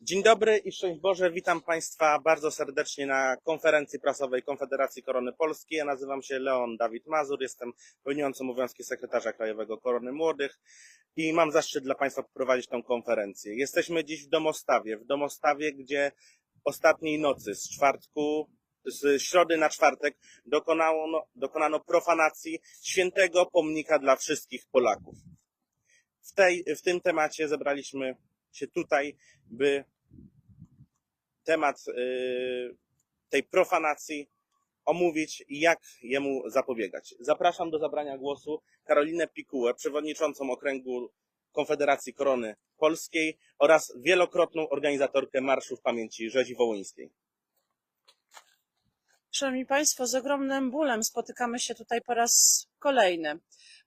Dzień dobry i szczęść Boże. Witam Państwa bardzo serdecznie na konferencji prasowej Konfederacji Korony Polskiej. Ja nazywam się Leon Dawid Mazur, jestem pełniącym obowiązki sekretarza krajowego Korony Młodych i mam zaszczyt dla Państwa poprowadzić tę konferencję. Jesteśmy dziś w Domostawie, w Domostawie, gdzie ostatniej nocy z czwartku z środy na czwartek dokonano, dokonano profanacji świętego pomnika dla wszystkich Polaków. W, tej, w tym temacie zebraliśmy się tutaj, by temat y, tej profanacji omówić i jak jemu zapobiegać. Zapraszam do zabrania głosu Karolinę Pikułę, przewodniczącą okręgu Konfederacji Korony Polskiej oraz wielokrotną organizatorkę Marszów Pamięci Rzezi Wołyńskiej. Szanowni Państwo, z ogromnym bólem spotykamy się tutaj po raz kolejny,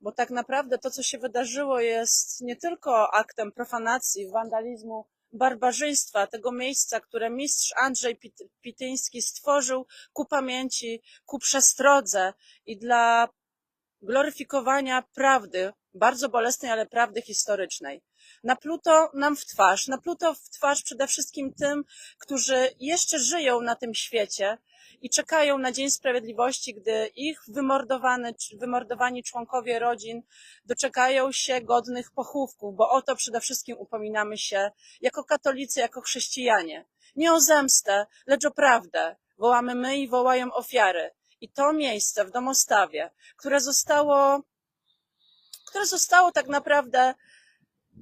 bo tak naprawdę to, co się wydarzyło, jest nie tylko aktem profanacji, wandalizmu, barbarzyństwa tego miejsca, które mistrz Andrzej Pit- Pityński stworzył ku pamięci, ku przestrodze i dla gloryfikowania prawdy, bardzo bolesnej, ale prawdy historycznej. Napluto nam w twarz, napluto w twarz przede wszystkim tym, którzy jeszcze żyją na tym świecie i czekają na Dzień Sprawiedliwości, gdy ich wymordowany, wymordowani członkowie rodzin doczekają się godnych pochówków, bo o to przede wszystkim upominamy się jako katolicy, jako chrześcijanie. Nie o zemstę, lecz o prawdę. Wołamy my i wołają ofiary. I to miejsce w Domostawie, które zostało, które zostało tak naprawdę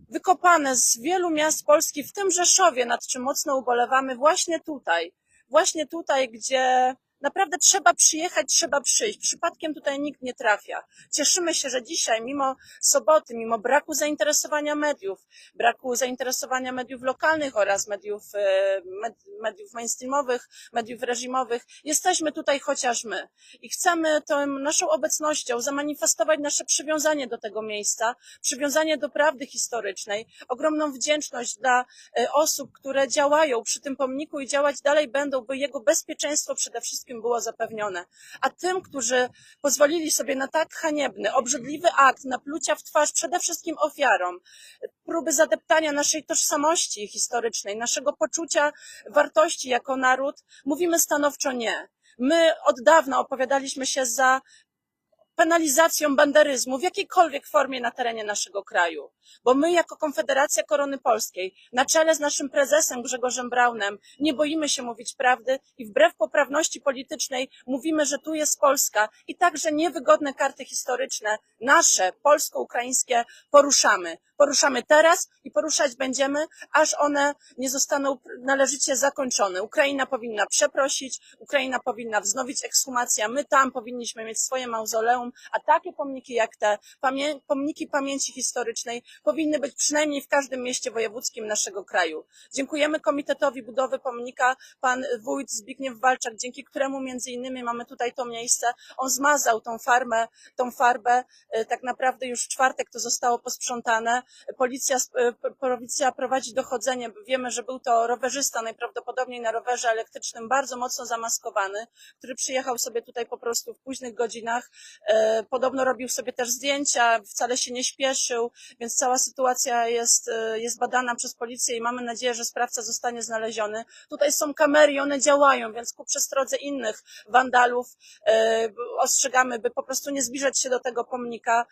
wykopane z wielu miast Polski, w tym Rzeszowie, nad czym mocno ubolewamy, właśnie tutaj, właśnie tutaj, gdzie naprawdę trzeba przyjechać, trzeba przyjść. Przypadkiem tutaj nikt nie trafia. Cieszymy się, że dzisiaj, mimo soboty, mimo braku zainteresowania mediów, braku zainteresowania mediów lokalnych oraz mediów, e, med- mediów mainstreamowych, mediów reżimowych, jesteśmy tutaj chociaż my. I chcemy tą naszą obecnością zamanifestować nasze przywiązanie do tego miejsca, przywiązanie do prawdy historycznej, ogromną wdzięczność dla e, osób, które działają przy tym pomniku i działać dalej będą, by jego bezpieczeństwo przede wszystkim było zapewnione. A tym, którzy pozwolili sobie na tak haniebny, obrzydliwy akt naplucia w twarz przede wszystkim ofiarom, próby zadeptania naszej tożsamości historycznej, naszego poczucia wartości jako naród, mówimy stanowczo nie. My od dawna opowiadaliśmy się za penalizacją banderyzmu w jakiejkolwiek formie na terenie naszego kraju. Bo my jako Konfederacja Korony Polskiej, na czele z naszym prezesem Grzegorzem Braunem, nie boimy się mówić prawdy i wbrew poprawności politycznej mówimy, że tu jest Polska i także niewygodne karty historyczne, nasze, polsko-ukraińskie, poruszamy. Poruszamy teraz i poruszać będziemy, aż one nie zostaną należycie zakończone. Ukraina powinna przeprosić, Ukraina powinna wznowić ekshumację, a my tam powinniśmy mieć swoje mauzoleum, a takie pomniki jak te, pamię pomniki pamięci historycznej powinny być przynajmniej w każdym mieście wojewódzkim naszego kraju. Dziękujemy Komitetowi Budowy Pomnika, pan wójt Zbigniew Walczak, dzięki któremu między innymi mamy tutaj to miejsce. On zmazał tą farmę, tą farbę, e, tak naprawdę już w czwartek to zostało posprzątane. Policja, e, policja prowadzi dochodzenie, wiemy, że był to rowerzysta, najprawdopodobniej na rowerze elektrycznym, bardzo mocno zamaskowany, który przyjechał sobie tutaj po prostu w późnych godzinach. E, Podobno robił sobie też zdjęcia, wcale się nie śpieszył, więc cała sytuacja jest, e, jest badana przez policję i mamy nadzieję, że sprawca zostanie znaleziony. Tutaj są kamery i one działają, więc ku przestrodze innych wandalów ostrzegamy, by po prostu nie zbliżać się do tego pomnika,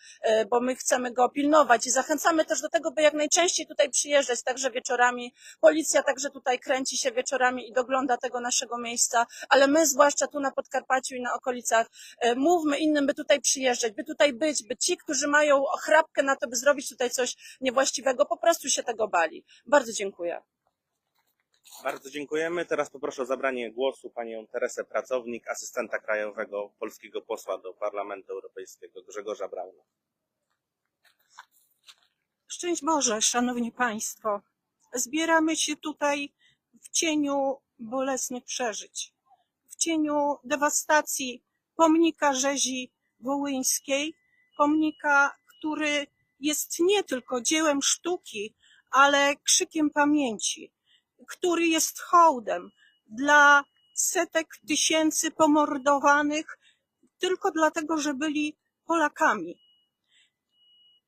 bo my chcemy go pilnować i zachęcamy też do tego, by jak najczęściej tutaj przyjeżdżać, także wieczorami. Policja także tutaj kręci się wieczorami i dogląda tego naszego miejsca, ale my, zwłaszcza tu na Podkarpaciu i na okolicach, e, mówmy innym, by tutaj przyjeżdżać, by tutaj być, by ci, którzy mają chrapkę na to, by zrobić tutaj coś niewłaściwego, po prostu się tego bali. Bardzo dziękuję. Bardzo dziękujemy. Teraz poproszę o zabranie głosu panią Teresę Pracownik, asystenta krajowego polskiego posła do Parlamentu Europejskiego Grzegorza Brauna. Szczęść Boże, Szanowni Państwo. Zbieramy się tutaj w cieniu bolesnych przeżyć, w cieniu dewastacji pomnika rzezi wołyńskiej, pomnika, który jest nie tylko dziełem sztuki, ale krzykiem pamięci, który jest hołdem dla setek tysięcy pomordowanych tylko dlatego, że byli Polakami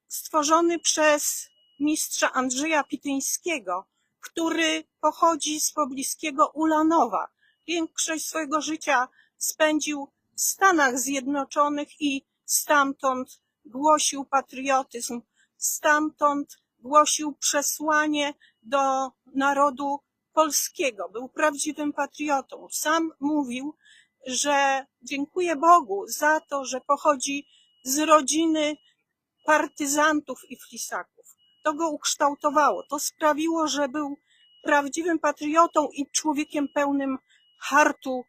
stworzony przez mistrza Andrzeja Pityńskiego, który pochodzi z pobliskiego Ulanowa. Większość swojego życia spędził w Stanach Zjednoczonych i stamtąd głosił patriotyzm, stamtąd głosił przesłanie do narodu polskiego. Był prawdziwym patriotą. Sam mówił, że dziękuję Bogu za to, że pochodzi z rodziny partyzantów i flisaków. To go ukształtowało. To sprawiło, że był prawdziwym patriotą i człowiekiem pełnym hartu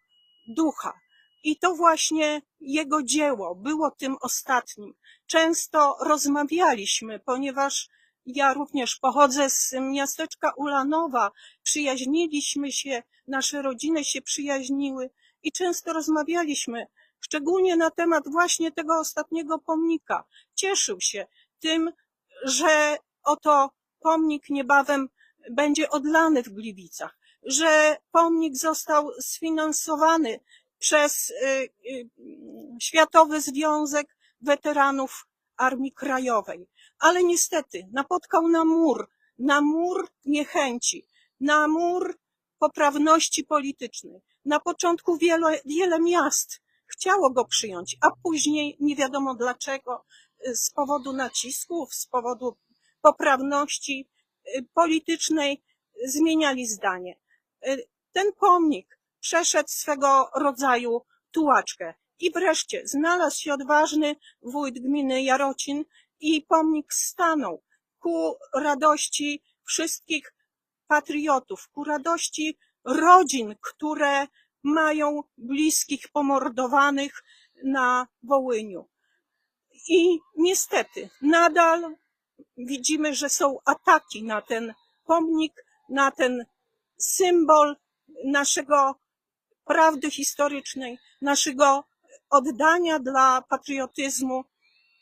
ducha. I to właśnie jego dzieło było tym ostatnim. Często rozmawialiśmy, ponieważ ja również pochodzę z miasteczka Ulanowa, przyjaźniliśmy się, nasze rodziny się przyjaźniły i często rozmawialiśmy, szczególnie na temat właśnie tego ostatniego pomnika. Cieszył się tym, że oto pomnik niebawem będzie odlany w Gliwicach, że pomnik został sfinansowany przez y, y, Światowy Związek Weteranów Armii Krajowej. Ale niestety napotkał na mur, na mur niechęci, na mur poprawności politycznej. Na początku wiele, wiele miast chciało go przyjąć, a później nie wiadomo dlaczego, y, z powodu nacisków, z powodu poprawności y, politycznej zmieniali zdanie. Y, Ten pomnik przeszedł swego rodzaju tułaczkę. I wreszcie znalazł się odważny wójt gminy Jarocin i pomnik stanął ku radości wszystkich patriotów, ku radości rodzin, które mają bliskich pomordowanych na Wołyniu. I niestety nadal widzimy, że są ataki na ten pomnik, na ten symbol naszego prawdy historycznej, naszego oddania dla patriotyzmu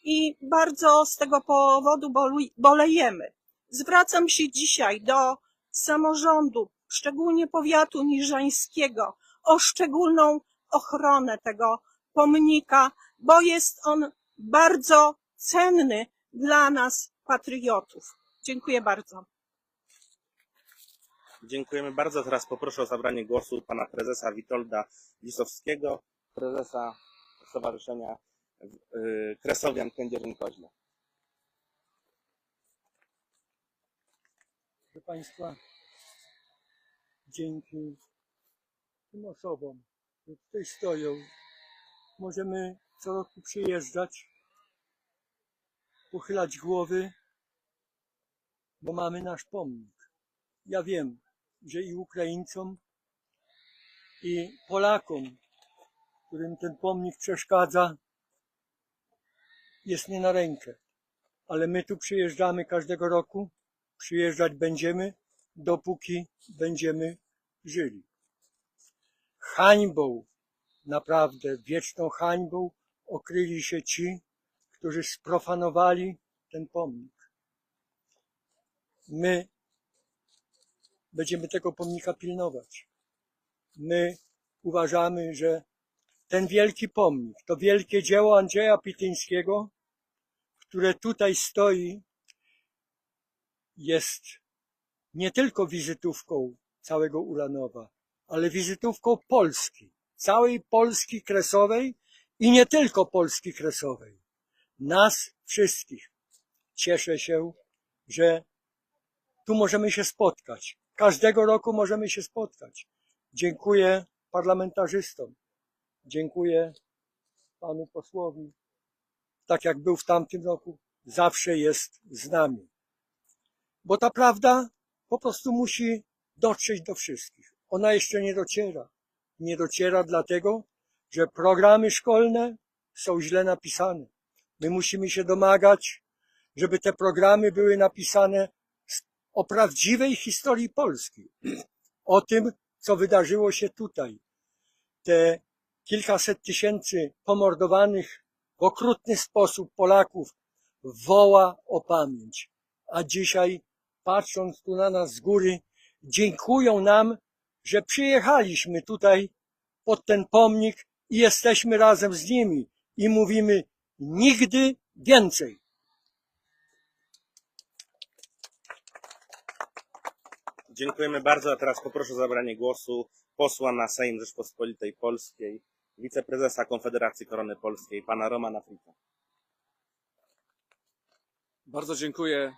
i bardzo z tego powodu bolejemy. Zwracam się dzisiaj do samorządu, szczególnie powiatu niżańskiego, o szczególną ochronę tego pomnika, bo jest on bardzo cenny dla nas, patriotów. Dziękuję bardzo. Dziękujemy bardzo. Teraz poproszę o zabranie głosu pana prezesa Witolda Lisowskiego, prezesa Stowarzyszenia y, Kresowian Kędzierzyn-Koźle. Proszę Państwa, dzięki tym osobom, które tutaj stoją, możemy co roku przyjeżdżać, pochylać głowy, bo mamy nasz pomnik. Ja wiem, że i Ukraińcom, i Polakom, którym ten pomnik przeszkadza, jest nie na rękę. Ale my tu przyjeżdżamy każdego roku, przyjeżdżać będziemy, dopóki będziemy żyli. Hańbą, naprawdę wieczną hańbą okryli się ci, którzy sprofanowali ten pomnik. My będziemy tego pomnika pilnować. My uważamy, że ten wielki pomnik, to wielkie dzieło Andrzeja Pityńskiego, które tutaj stoi, jest nie tylko wizytówką całego Ulanowa, ale wizytówką Polski, całej Polski kresowej i nie tylko Polski kresowej. Nas wszystkich. Cieszę się, że tu możemy się spotkać. Każdego roku możemy się spotkać. Dziękuję parlamentarzystom. Dziękuję panu posłowi. Tak jak był w tamtym roku, zawsze jest z nami. Bo ta prawda po prostu musi dotrzeć do wszystkich. Ona jeszcze nie dociera. Nie dociera dlatego, że programy szkolne są źle napisane. My musimy się domagać, żeby te programy były napisane o prawdziwej historii Polski. O tym, co wydarzyło się tutaj. Te kilkaset tysięcy pomordowanych w okrutny sposób Polaków woła o pamięć. A dzisiaj, patrząc tu na nas z góry, dziękują nam, że przyjechaliśmy tutaj pod ten pomnik i jesteśmy razem z nimi i mówimy nigdy więcej. Dziękujemy bardzo, a teraz poproszę o zabranie głosu posła na Sejm Rzeczpospolitej Polskiej, wiceprezesa Konfederacji Korony Polskiej, pana Romana Frita. Bardzo dziękuję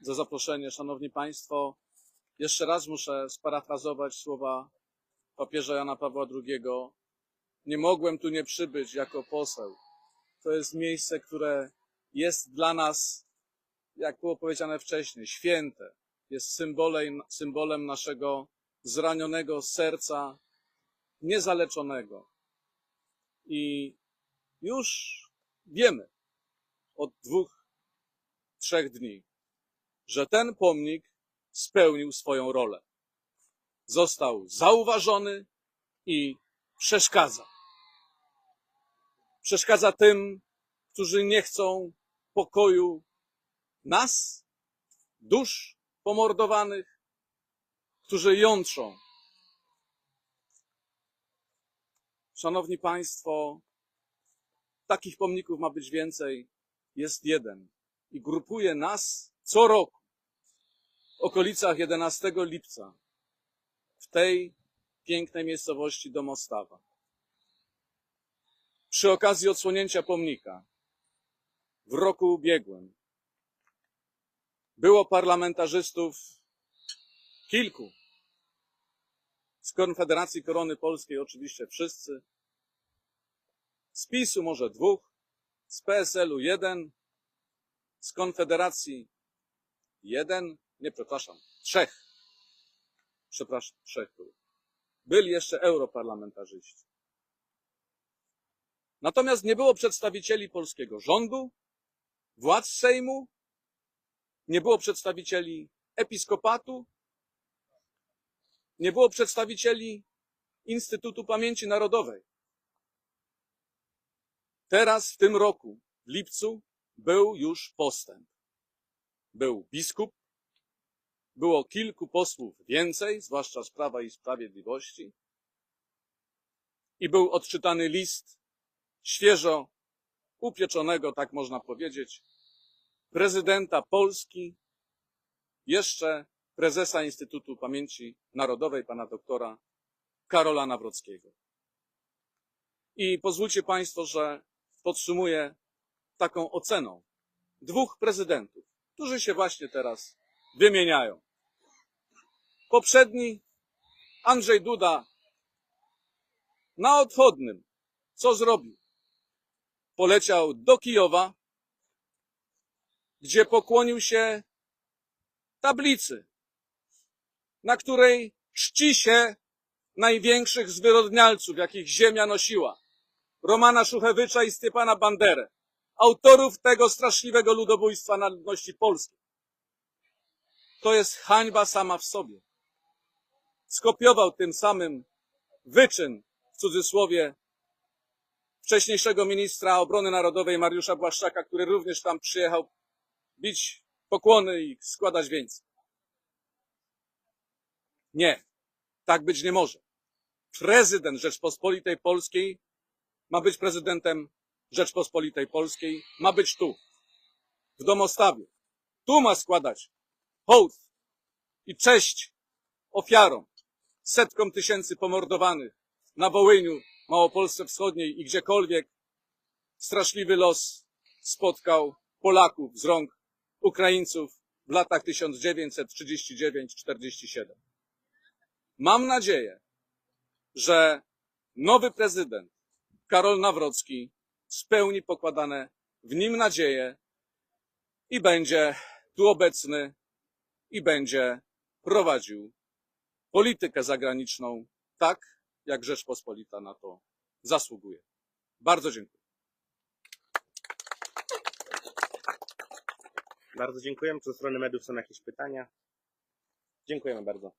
za zaproszenie, Szanowni Państwo. Jeszcze raz muszę sparafrazować słowa papieża Jana Pawła II. Nie mogłem tu nie przybyć jako poseł. To jest miejsce, które jest dla nas, jak było powiedziane wcześniej, święte. Jest symbolem, symbolem naszego zranionego serca, niezaleczonego. I już wiemy od dwóch trzech dni, że ten pomnik spełnił swoją rolę. Został zauważony i przeszkadza. Przeszkadza tym, którzy nie chcą pokoju nas, dusz pomordowanych, którzy jątrzą. Szanowni Państwo, takich pomników ma być więcej. Jest jeden i grupuje nas co roku okolicach 11 lipca w tej pięknej miejscowości Domostawa. Przy okazji odsłonięcia pomnika w roku ubiegłym było parlamentarzystów kilku z Konfederacji Korony Polskiej, oczywiście wszyscy, z PiSu może dwóch, z PSL-u jeden, z Konfederacji jeden, nie przepraszam, trzech. Przepraszam, trzech było. Byli jeszcze europarlamentarzyści. Natomiast nie było przedstawicieli polskiego rządu, władz Sejmu, nie było przedstawicieli episkopatu, nie było przedstawicieli Instytutu Pamięci Narodowej. Teraz, w tym roku, w lipcu, był już postęp. Był biskup, było kilku posłów więcej, zwłaszcza z Prawa i Sprawiedliwości, i był odczytany list świeżo upieczonego, tak można powiedzieć, prezydenta Polski, jeszcze prezesa Instytutu Pamięci Narodowej, pana doktora Karola Nawrockiego. I pozwólcie Państwo, że podsumuję taką oceną dwóch prezydentów, którzy się właśnie teraz wymieniają. Poprzedni Andrzej Duda na odchodnym co zrobił? Poleciał do Kijowa, gdzie pokłonił się tablicy, na której czci się największych zwyrodnialców, jakich ziemia nosiła. Romana Szuchewycza i Stepana Banderę, autorów tego straszliwego ludobójstwa na ludności polskiej. To jest hańba sama w sobie. Skopiował tym samym wyczyn, w cudzysłowie, wcześniejszego ministra obrony narodowej Mariusza Błaszczaka, który również tam przyjechał bić pokłony i składać wieńce. Nie, tak być nie może. Prezydent Rzeczpospolitej Polskiej ma być prezydentem Rzeczpospolitej Polskiej, ma być tu, w Domostawie. Tu ma składać hołd i cześć ofiarom, setkom tysięcy pomordowanych na Wołyniu, Małopolsce Wschodniej i gdziekolwiek straszliwy los spotkał Polaków z rąk Ukraińców w latach 1939-47. Mam nadzieję, że nowy prezydent Karol Nawrocki spełni pokładane w nim nadzieje i będzie tu obecny i będzie prowadził politykę zagraniczną tak, jak Rzeczpospolita na to zasługuje. Bardzo dziękuję. Bardzo dziękujemy. Czy ze strony mediów są jakieś pytania? Dziękujemy bardzo.